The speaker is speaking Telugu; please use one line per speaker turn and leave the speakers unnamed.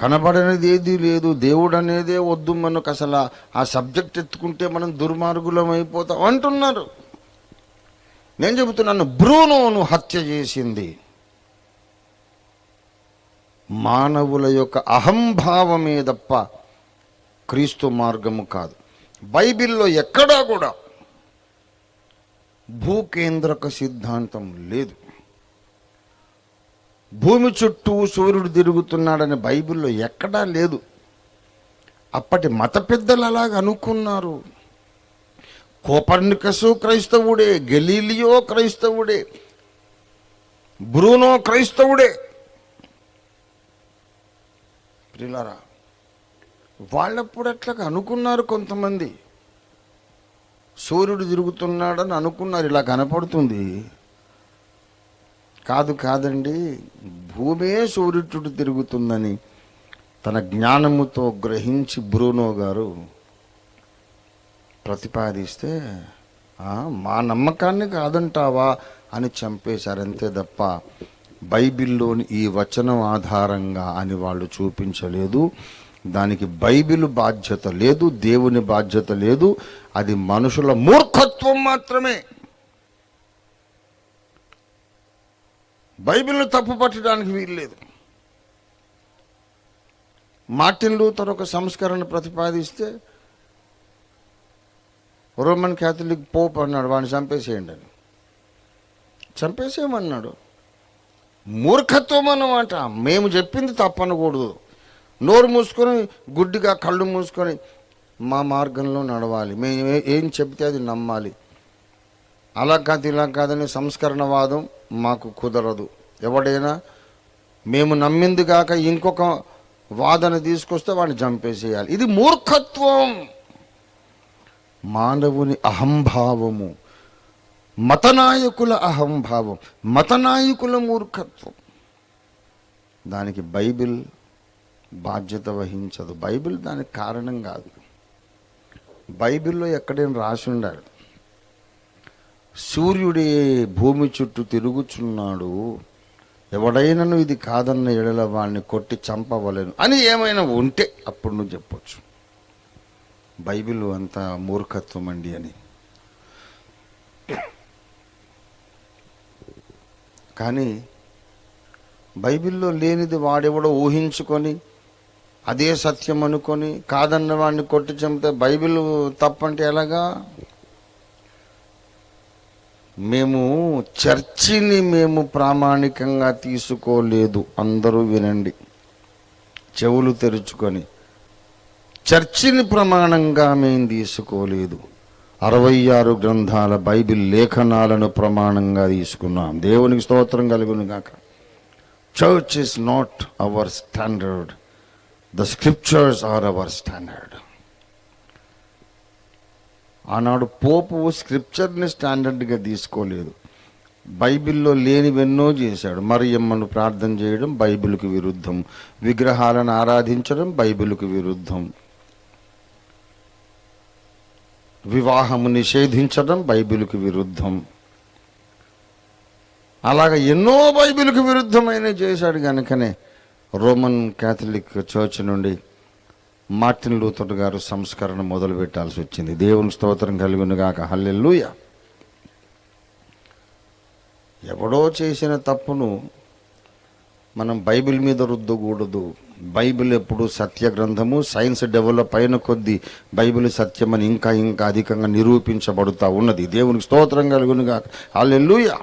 కనబడనిది ఏది లేదు దేవుడు అనేదే వద్దు మనకు అసలు. ఆ- సబ్జెక్ట్ ఎత్తుకుంటే మనం దుర్మార్గులం అయిపోతాం అంటున్నారు. నేను చెబుతున్నాను బ్రూనోను హత్య చేసింది. మానవుల యొక్క అహంభావమే తప్ప క్రీస్తు మార్గము కాదు. బైబిల్లో ఎక్కడా కూడా భూకేంద్రక సిద్ధాంతం లేదు. భూమి చుట్టూ సూర్యుడు తిరుగుతున్నాడని బైబిల్లో ఎక్కడా లేదు. అప్పటి మత పెద్దలు అలాగ అనుకున్నారు. కోపర్నికసు క్రైస్తవుడే గెలీలియో క్రైస్తవుడే బ్రూనో క్రైస్తవుడే. ప్రిలారా వాళ్ళప్పుడు అట్లా అనుకున్నారు కొంతమంది? సూర్యుడు తిరుగుతున్నాడని అనుకున్నారు ఇలా కనపడుతుంది. కాదు కాదండి భూమే సూర్యుడు తిరుగుతుందని తన జ్ఞానముతో గ్రహించి బ్రూనో గారు ప్రతిపాదిస్తే మా నమ్మకాన్ని కాదంటావా? అని చంపేశారు అంతే తప్ప బైబిల్లోని ఈ వచనం ఆధారంగా అని వాళ్ళు చూపించలేదు. దానికి బైబిల్ బాధ్యత లేదు దేవుని బాధ్యత లేదు అది మనుషుల మూర్ఖత్వం మాత్రమే. బైబిల్ను తప్పు పట్టడానికి వీల్లేదు. మార్టిన్ లూథర్ ఒక సంస్కరణ ప్రతిపాదిస్తే రోమన్ క్యాథలిక్ పోప్ అన్నాడు వాడిని చంపేసేయండి అని. చంపేసేయమన్నాడు. మూర్ఖత్వం అన్నమాట మేము చెప్పింది తప్పనకూడదు. నోరు మూసుకొని గుడ్డిగా కళ్ళు మూసుకొని మా మార్గంలో నడవాలి. మేము ఏం చెబితే అది నమ్మాలి. అలా కాదు ఇలా కాదని సంస్కరణవాదం మాకు కుదరదు. ఎవడైనా మేము నమ్మింది కాక ఇంకొక వాదన తీసుకొస్తే వాడిని చంపేసేయాలి. ఇది మూర్ఖత్వం. మానవుని అహంభావము మతనాయకుల అహంభావం మతనాయకుల మూర్ఖత్వం. దానికి బైబిల్ బాధ్యత వహించదు. బైబిల్ దానికి కారణం కాదు. బైబిల్లో ఎక్కడైనా రాసి ఉండాలి. సూర్యుడే భూమి చుట్టూ తిరుగుచున్నాడు. ఎవడైనను ఇది కాదన్న ఎడల వాడిని కొట్టి చంపవలేను. అని ఏమైనా ఉంటే అప్పుడు నువ్వు చెప్పొచ్చు. బైబిల్ అంతా మూర్ఖత్వం అండి అని. కానీ బైబిల్లో లేనిది వాడెవడో ఊహించుకొని అదే సత్యం అనుకొని కాదన్న వాడిని కొట్టి చంపితే బైబిల్ తప్పంటే ఎలాగా? మేము చర్చిని మేము ప్రామాణికంగా తీసుకోలేదు. అందరూ వినండి. చెవులు తెరుచుకొని. చర్చిని ప్రమాణంగా మేము తీసుకోలేదు. అరవై ఆరు గ్రంథాల బైబిల్ లేఖనాలను ప్రమాణంగా తీసుకున్నాం. దేవునికి స్తోత్రం కలుగును గాక. Church is not our standard the scriptures are our standard ఆనాడు పోపు స్క్రిప్చర్ని స్టాండర్డ్గా తీసుకోలేదు. బైబిల్లో లేనివెన్నో చేశాడు. మరియమ్మను ప్రార్థన చేయడం బైబిల్కు విరుద్ధం. విగ్రహాలను ఆరాధించడం బైబిల్కు విరుద్ధం. వివాహము నిషేధించడం బైబిల్కు విరుద్ధం. అలాగ ఎన్నో బైబిల్కు విరుద్ధమైన చేశాడు కనుకనే రోమన్ క్యాథలిక్ చర్చ్ నుండి మార్టిన్ లూథర్ గారు సంస్కరణ మొదలు పెట్టాల్సి వచ్చింది. దేవుని స్తోత్రం కలుగును గాక. హల్లెలూయ. ఎవడో చేసిన తప్పును మనం బైబిల్ మీద రుద్దకూడదు. బైబిల్ ఎప్పుడు సత్య గ్రంథము సైన్స్ డెవలప్ అయిన కొద్దీ బైబిల్ సత్యమని ఇంకా ఇంకా అధికంగా నిరూపించబడుతూ ఉన్నది. దేవునికి స్తోత్రం కలుగునుగా హల్లెల్లుయా